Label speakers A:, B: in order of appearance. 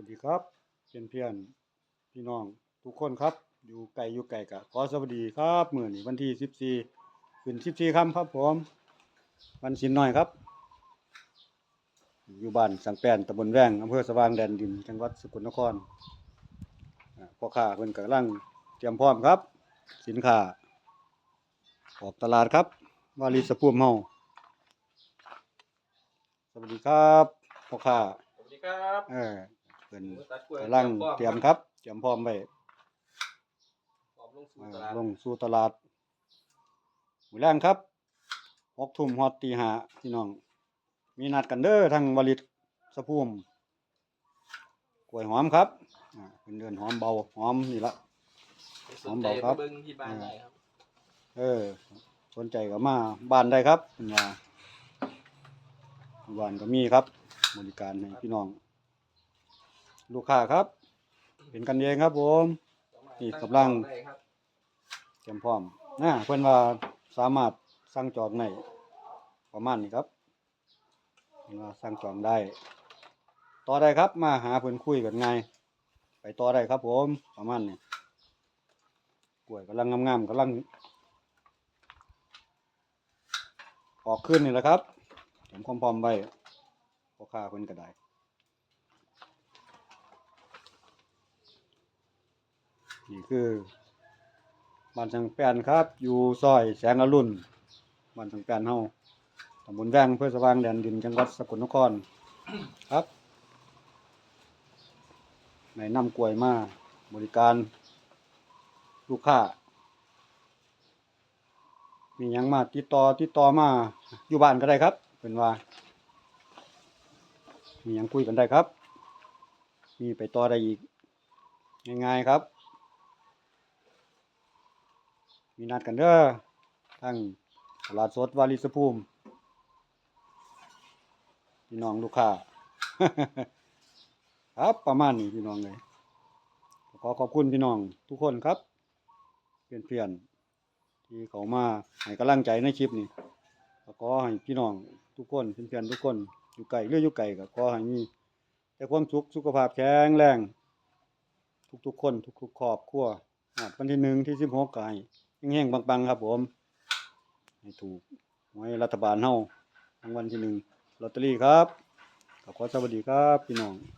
A: วัสดีครับเพื่อนเพื่อนๆพี่น้องทุกคนครับ อยู่ไกลอยู่ไกลกะขอสวัสดีครับมื้อนี้วันที่14ขึ้น14ค่ำครับผมวันสินน้อยครับ อยู่บ้านสังแปนตำบลแว้งอำเภอสว่างแดนดินจังหวัดสกลนครอ่าพ่อค้าเพิ่นกำลังเตรียมพร้อมครับ สินค้าออกตลาดครับวารีสะพุ่มเฮาสวัสดีครับพ่อค้า
B: สวัสดีครับ
A: เออ เพิ่น
B: ตัดกล้วย
A: กำลังเตรียมครับเตรียมพร้อมไว้
B: พร้อมลงสู่
A: เอ่อ
B: ตลาด
A: ลงสู่ตลาดมื้อแรงครับหกทุ่มฮอดตีห้าพี่น้อง มีนัดกันเด้อทางวลิตสะพุ่มกล้วยหอมครับอ่าเป็นเดือนหอมเบาหอมนี่ละ
B: สนใจ
A: หอมเบาครับ
B: มาเบิ่งที่บ้านได้ครับ
A: เออสนใจก็มาบ้านได้ครับเพิ่นว่าบ้านก็มีครับ บริการให้พี่น้อง ลูกค้าครับ เป็นกันเองครับผมนี่กำลังเตรียมพร้อมนะเพิ่อนว่าสามารถสั่งจองได้ประมาณนี้ครับเพิ่อนว่าสั่งจองได้ ต่อได้ครับมาหาเพิ่อนคุยกันไงไปต่อได้ครับผมประมาณนี้กล้วยกำลังงามๆกำลังออกขึ้นนี่แหละครับเตรียมความพร้อมไว้พ่อค้าเพิ่อนก็ได้ นี่คือบ้านสังแปนครับ อยู่ซอยแสงอรุณบ้านสังแปนเฮาตำบลแวงเพื่อสว่างแดนดินจังหวัดสกลนครครับ ในน้ำกล้วยมาบริการลูกค้ามียังมาติดต่อติดต่อมาอยู่บ้านก็ได้ครับ เป็นว่า มียังคุยกันได้ครับ มีไปต่อได้อีกง่ายๆครับ มีนัดกันเด้อทั้งตลาดสดวาริสภูมิพี่น้องลูกค้าครับประมาณนี้พี่น้องเลยขอขอบคุณพี่น้องทุกคนครับเพื่อนๆที่เขามาให้กำลังใจในคลิปนี้ขอให้พี่น้องทุกคนเพื่อนๆทุกคนอยู่ไกลหรืออยู่ไกลก็ขอให้มีแต่ความสุขสุขภาพแข็งแรง ทุกๆคน ทุกๆครอบครัวอ่าวันที่หนึ่งที่สิบหกกาย แห้งๆปังๆ ครับผมให้ถูกหวยรัฐบาลเฮารางวัลที่หนึ่งลอตเตอรี่ครับขอสวัสดีครับ พี่น้อง